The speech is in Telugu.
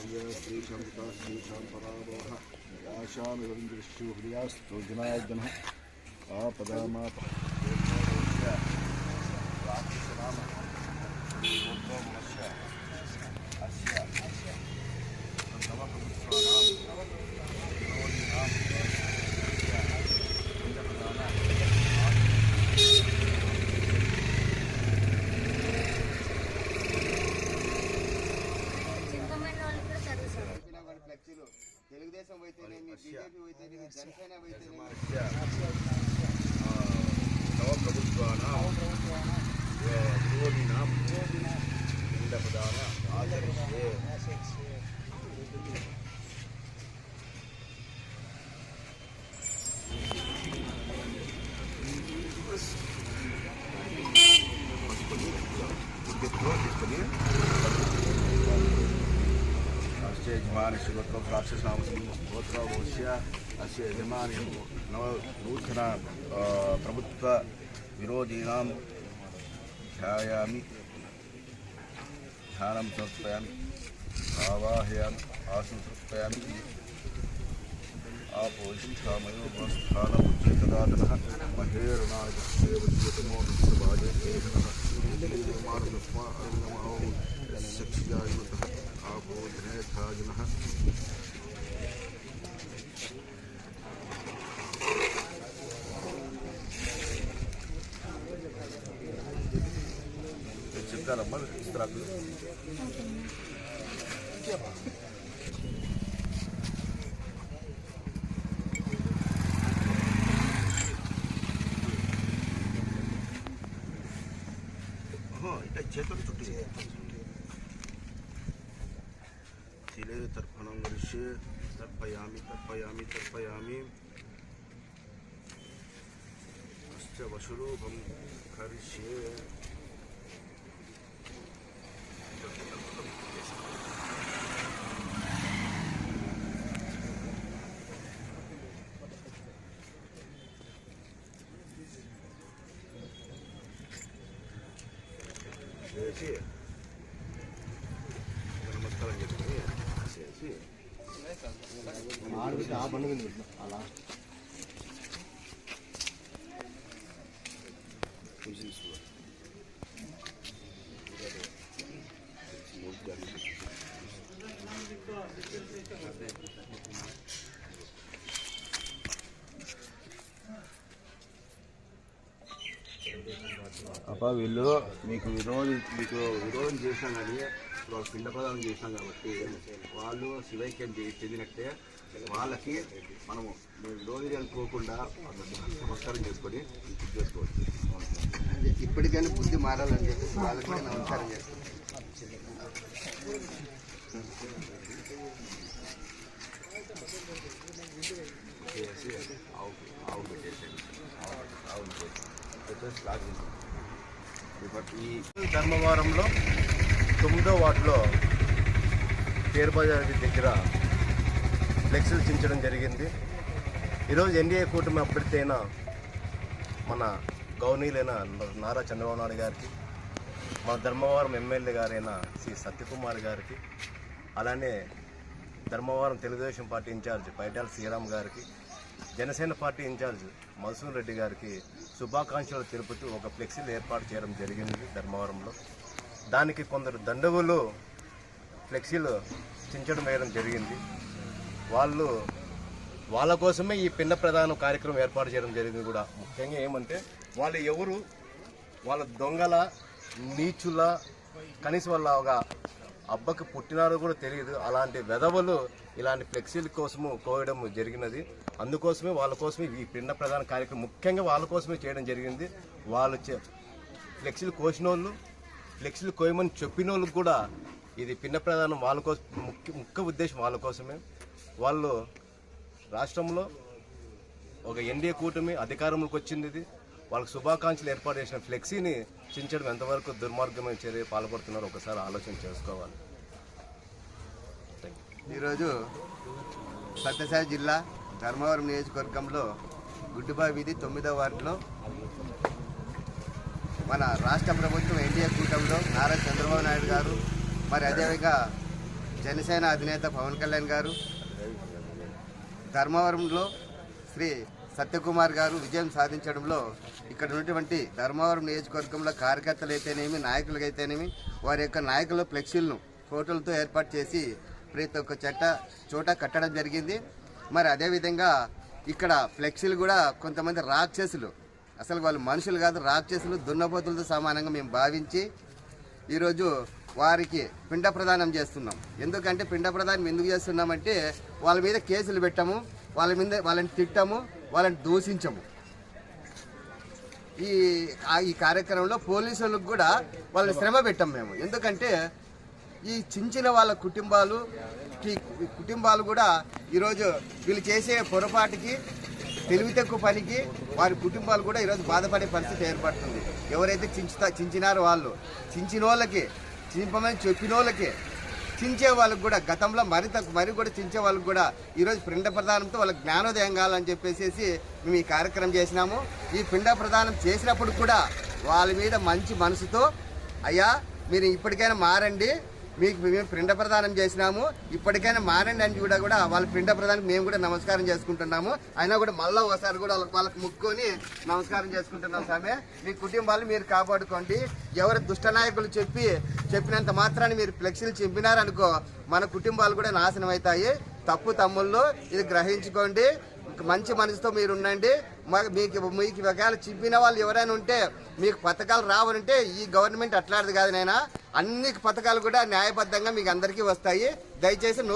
శ్రీకావ్య శ్రీశంక శ్రీశాంతరావోహ ఆశామివం దృశ్యూహ్రియాస్తు జనార్దన ఆపదామాప బీజేపీ అయితేనేమి జనసేన అయితేనేమి నవప్రభుత్వానాం విరోధినాం పిండపదాన ಯಜಮಾನ ಶ್ರೀಮತ್ರ ಪ್ರಾಪ್ತ ಸಾಮಸ್ಮಿ ಗೋತ್ರ ವಂಶ್ಯ ಅಸ್ಯ ಯಜಮಾನಿ ನವ ನೂತನ ಪ್ರಭುತ್ವ ವಿರೋಧೀನಾಂ ಧ್ಯಾಯಾಮಿ ಧ್ಯಾನಂ ಸಮರ್ಪಯಾಮಿ ಆವಾಹಯಾಮಿ ಆಸನ ಸಮರ್ಪಯಾಮಿ आपोषिषामयोगस्थानमुच्चतदातनः महेरुणायतमो विश्वभाजे केशवः मार्गस्मा अङ्गमहो सक्षिजायुः आपोधनेथाजनः చెప్తారమ్మా ఇస్తారా ఇట్లా చేతులు చుట్టూ तर्पणे तर्पणं तो करिष्ये तर्पयामि तर्पयामि तर्पयामि अस्य करिष्ये देखिए। नमस्कार కరిష్యే చేసి నమస్కారం చెప్పి చేసి అప్ప వీళ్ళు మీకు విరోధి మీకు విరోధం చేసినాం కానీ వాళ్ళు పిండ ప్రదానం చేసినాం కాబట్టి వాళ్ళు శివైక్యం చెందినట్టే వాళ్ళకి మనము మేము విరోధి అనుకోకుండా నమస్కారం చేసుకొని చేసుకోవచ్చు ఇప్పటికైనా బుద్ధి మారాలని చెప్పేసి వాళ్ళకి నమస్కారం చేస్తాం చేసి ఆవు ఆవు పెట్టేసేయండి ఆవు పెట్టేసి లాగింది ఈ ధర్మవరంలో తొమ్మిదో వార్డులో పేరుబజార్ దగ్గర ఫ్లెక్సీలు చించడం జరిగింది. ఈరోజు ఎన్డీఏ కూటమి అభ్యర్థి అయిన మన గౌనీలైన నారా చంద్రబాబు నాయుడు గారికి మన ధర్మవరం ఎమ్మెల్యే గారైన శ్రీ సత్యకుమార్ గారికి అలానే ధర్మవరం తెలుగుదేశం పార్టీ ఇన్ఛార్జ్ పైటాల శ్రీరామ్ గారికి జనసేన పార్టీ ఇన్ఛార్జ్ మధుసూన్ రెడ్డి గారికి శుభాకాంక్షలు తెలుపుతూ ఒక ఫ్లెక్సీలు ఏర్పాటు చేయడం జరిగింది ధర్మవరంలో. దానికి కొందరు దండగులు ఫ్లెక్సీలు చించడం వేయడం జరిగింది. వాళ్ళు వాళ్ళ కోసమే ఈ పిండ ప్రధాన కార్యక్రమం ఏర్పాటు చేయడం జరిగింది కూడా. ముఖ్యంగా ఏమంటే వాళ్ళు ఎవరు వాళ్ళ దొంగల నీచుల కనీసం వాళ్ళ ఒక అబ్బకి పుట్టినారో కూడా తెలియదు. అలాంటి వెధవలు ఇలాంటి ఫ్లెక్సీల కోసము కోయడం జరిగినది. అందుకోసమే వాళ్ళ కోసమే ఈ పిండ ప్రధాన కార్యక్రమం ముఖ్యంగా వాళ్ళ కోసమే చేయడం జరిగింది. వాళ్ళు చే- ఫ్లెక్సీలు కోసిన వాళ్ళు ఫ్లెక్సీలు కోయమని చెప్పిన వాళ్ళకి కూడా ఇది పిన్న ప్రధానం వాళ్ళ కోసం ముఖ్య ముఖ్య ఉద్దేశం వాళ్ళ కోసమే. వాళ్ళు రాష్ట్రంలో ఒక ఎన్డీఏ కూటమి అధికారంలోకి వచ్చింది ఇది. వాళ్ళకి శుభాకాంక్షలు ఏర్పాటు చేసిన ఫ్లెక్సీని చించడం ఎంతవరకు దుర్మార్గమైన చర్య పాల్పడుతున్నారో ఒకసారి ఆలోచన చేసుకోవాలి. ఈరోజు సత్యసాయి జిల్లా ధర్మవరం నియోజకవర్గంలో గుడ్డుబావి వీధి తొమ్మిదో వార్డులో మన రాష్ట్ర ప్రభుత్వం ఎన్డీఏ కూటమిలో నారా చంద్రబాబు నాయుడు గారు మరి అదేవిధంగా జనసేన అధినేత పవన్ కళ్యాణ్ గారు ధర్మవరంలో శ్రీ సత్యకుమార్ గారు విజయం సాధించడంలో ఇక్కడ ఉన్నటువంటి ధర్మవరం నియోజకవర్గంలో కార్యకర్తలు అయితేనేమి నాయకులు అయితేనేమి వారి యొక్క నాయకుల ఫ్లెక్సీలను ఫోటోలతో ఏర్పాటు చేసి ప్రతి ఒక్క చట్ట చోట కట్టడం జరిగింది. మరి అదేవిధంగా ఇక్కడ ఫ్లెక్సీలు కూడా కొంతమంది రాక్షసులు అసలు వాళ్ళు మనుషులు కాదు రాక్షసులు దున్నపోతులతో సమానంగా మేము భావించి ఈరోజు వారికి పిండ ప్రదానం చేస్తున్నాం. ఎందుకంటే పిండ ప్రదానం ఎందుకు చేస్తున్నామంటే వాళ్ళ మీద కేసులు పెట్టాము వాళ్ళ మీద వాళ్ళని తిట్టము వాళ్ళని దూషించము. ఈ ఈ కార్యక్రమంలో పోలీసులకు కూడా వాళ్ళని శ్రమ పెట్టాం మేము. ఎందుకంటే ఈ చించిన వాళ్ళ కుటుంబాలు కుటుంబాలు కూడా ఈరోజు వీళ్ళు చేసే పొరపాటుకి తెలివి తక్కువ పనికి వారి కుటుంబాలు కూడా ఈరోజు బాధపడే పరిస్థితి ఏర్పడుతుంది. ఎవరైతే చించుతా చించినారో వాళ్ళు చించిన వాళ్ళకి చింపమని చెప్పిన వాళ్ళకి చించే వాళ్ళకి కూడా గతంలో మరి తక్కువ మరి కూడా చించే వాళ్ళకి కూడా ఈరోజు పిండ ప్రదానంతో వాళ్ళకి జ్ఞానోదయం కావాలని చెప్పేసి మేము ఈ కార్యక్రమం చేసినాము. ఈ పిండ ప్రదానం చేసినప్పుడు కూడా వాళ్ళ మీద మంచి మనసుతో అయ్యా మీరు ఇప్పటికైనా మారండి. మీకు మేము పిండ ప్రదానం చేసినాము. ఇప్పటికైనా మారండి అని కూడా కూడా వాళ్ళ పిండ ప్రదానికి మేము కూడా నమస్కారం చేసుకుంటున్నాము. అయినా కూడా మళ్ళీ ఒకసారి కూడా వాళ్ళకి వాళ్ళకి ముక్కొని నమస్కారం చేసుకుంటున్నాం సామె మీ కుటుంబాలు మీరు కాపాడుకోండి. ఎవరు దుష్ట నాయకులు చెప్పి చెప్పినంత మాత్రాన్ని మీరు ఫ్లెక్సీలు చెప్పినారనుకో మన కుటుంబాలు కూడా నాశనం అవుతాయి. తప్పు తమ్ముళ్ళు ఇది గ్రహించుకోండి. మంచి మనసుతో మీరు ఉండండి. మీకు మీకు ఒకవేళ చింపిన వాళ్ళు ఎవరైనా ఉంటే మీకు పథకాలు రావాలంటే ఈ గవర్నమెంట్ అట్లాంటిది కాదు నైనా అన్ని పథకాలు కూడా న్యాయబద్ధంగా మీకు అందరికీ వస్తాయి. దయచేసి